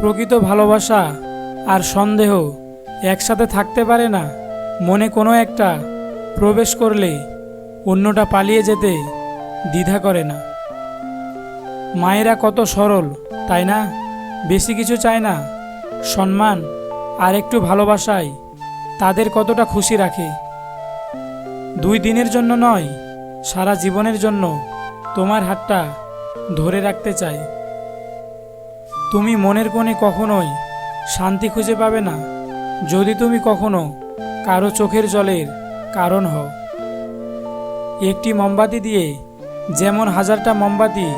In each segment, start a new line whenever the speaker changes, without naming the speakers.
প্রকৃত ভালোবাসা আর সন্দেহ একসাথে থাকতে পারে না। মনে কোনো একটা প্রবেশ করলে অন্যটা পালিয়ে যেতে দ্বিধা করে না। মায়েরা কত সরল, তাই না? বেশি কিছু চায় না। সম্মান আর একটু ভালোবাসায় তাদের কতটা খুশি রাখে। দুই দিনের জন্য নয়, সারা জীবনের জন্য তোমার হাতটা ধরে রাখতে চাই তুমি মনের কোণে কখনোই শান্তি খুঁজে পাবে না, যদি তুমি কখনো কারও চোখের জলের কারণ হও। একটি মোমবাতি দিয়ে যেমন হাজারটা মোমবাতি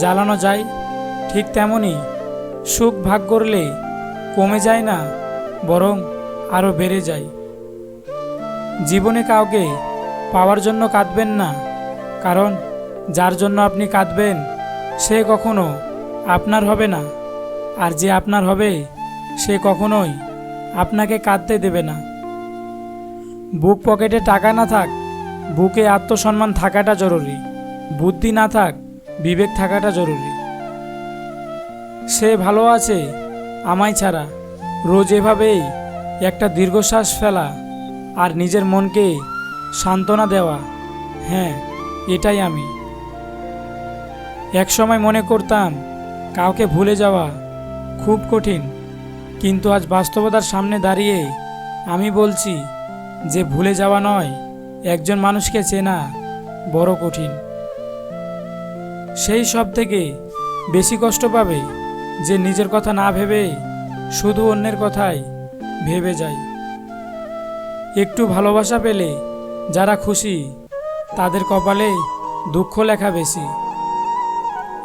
জ্বালানো যায়, ঠিক তেমনই সুখ ভাগ করলে কমে যায় না, বরং আরও বেড়ে যায়। জীবনে কাউকে পাওয়ার জন্য কাঁদবেন না, কারণ যার জন্য আপনি কাঁদবেন সে কখনো আপনার হবে না। আর যে আপনার হবে, সে কখনোই আপনাকে কাঁদতে দেবে না। বুক পকেটে টাকা না থাক, বুকে আত্মসম্মান থাকাটা জরুরি, বুদ্ধি না থাক, বিবেক থাকাটা জরুরি। সে ভালো আছে আমায় ছাড়া, রোজ এভাবেই একটা দীর্ঘশ্বাস ফেলা আর নিজের মনকে সান্ত্বনা দেওয়া। হ্যাঁ এটাই আমি। একসময় মনে করতাম, কাউকে ভুলে যাওয়া খুব কঠিন। কিন্তু আজ বাস্তবতার সামনে দাঁড়িয়ে আমি বলছি যে ভুলে যাওয়া নয়, একজন মানুষকে চেনা বড় কঠিন। সেই সব থেকে বেশি কষ্ট পাবে যে নিজের কথা না ভেবে শুধু অন্যের কথাই ভেবে যায়। একটু ভালোবাসা পেলে যারা খুশি, তাদের কপালে দুঃখ লেখা বেশি।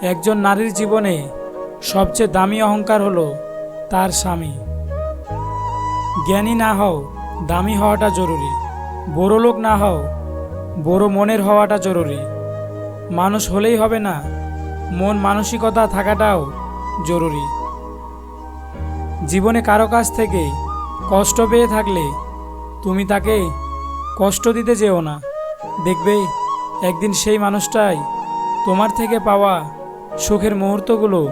একজন নারীর জীবনে সবচেয়ে দামি অহংকার হলো তার স্বামী। জ্ঞানী না হও, দামি হওয়াটা জরুরি। বড় লোক না হও, বড় মনের হওয়াটা জরুরি। মানুষ হলেই হবে না, মন মানসিকতা থাকাটাও জরুরি। জীবনে কারও কাছ থেকে কষ্ট পেয়ে থাকলে তুমি তাকে কষ্ট দিতে যেও না। দেখবে, একদিন সেই মানুষটাই তোমার থেকে পাওয়া সুখের মুহূর্তগুলো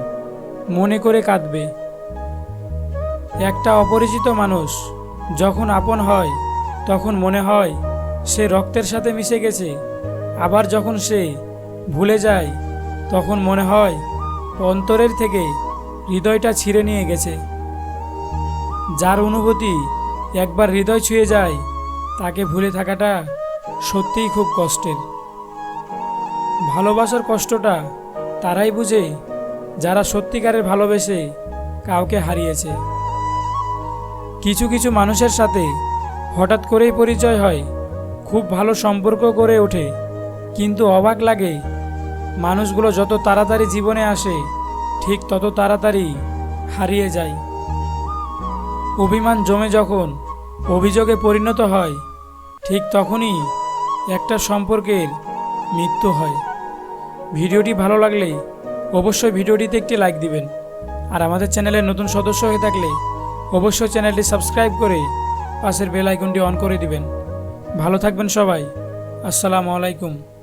মনে করে কাঁদবে। একটা অপরিচিত মানুষ যখন আপন হয়, তখন মনে হয় সে রক্তের সাথে মিশে গেছে। আবার যখন সে ভুলে যায়, তখন মনে হয় অন্তরের থেকে হৃদয়টা ছিঁড়ে নিয়ে গেছে। যার অনুভূতি একবার হৃদয় ছুঁয়ে যায়, তাকে ভুলে থাকাটা সত্যিই খুব কষ্টের। ভালোবাসার কষ্টটা তারাই বুঝে যারা সত্যিকারের ভালোবেসে কাউকে হারিয়েছে। কিছু কিছু মানুষের সাথে হঠাৎ করেই পরিচয় হয়, খুব ভালো সম্পর্ক করে ওঠে, কিন্তু অবাক লাগে মানুষগুলো যত তাড়াতাড়ি জীবনে আসে, ঠিক তত তাড়াতাড়ি হারিয়ে যায়। অভিমান জমে যখন অভিযোগে পরিণত হয়, ঠিক তখনই একটা সম্পর্কের মৃত্যু হয়। ভিডিওটি ভালো লাগলে অবশ্যই ভিডিওটিতে একটি লাইক দিবেন। আর আমাদের চ্যানেলের নতুন সদস্য হয়ে থাকলে অবশ্যই চ্যানেলটি সাবস্ক্রাইব করে পাশের বেল আইকনটি অন করে দিবেন। ভালো থাকবেন সবাই। আসসালামু আলাইকুম।